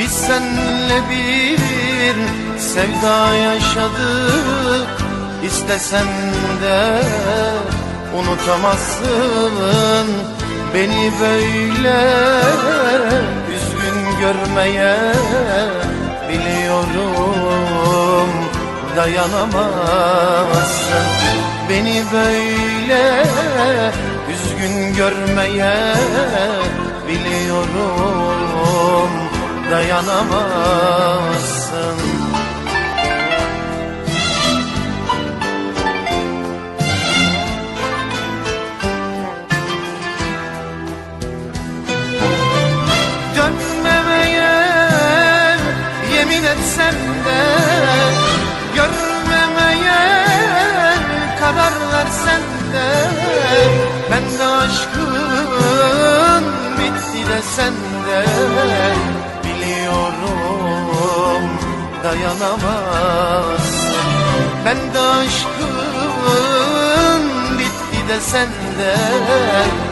Biz senle bir sevda yaşadık. İstesen de unutamazsın. Beni böyle üzgün görmeye biliyorum. Dayanamazsın. Beni böyle üzgün görmeye biliyorum dayanamazsın. Dönmemeye yemin etsem de Görmemeye karar versen de Ben de aşkın bitti desen de dayanamazsın Ben de aşkın bitti de Biliyorum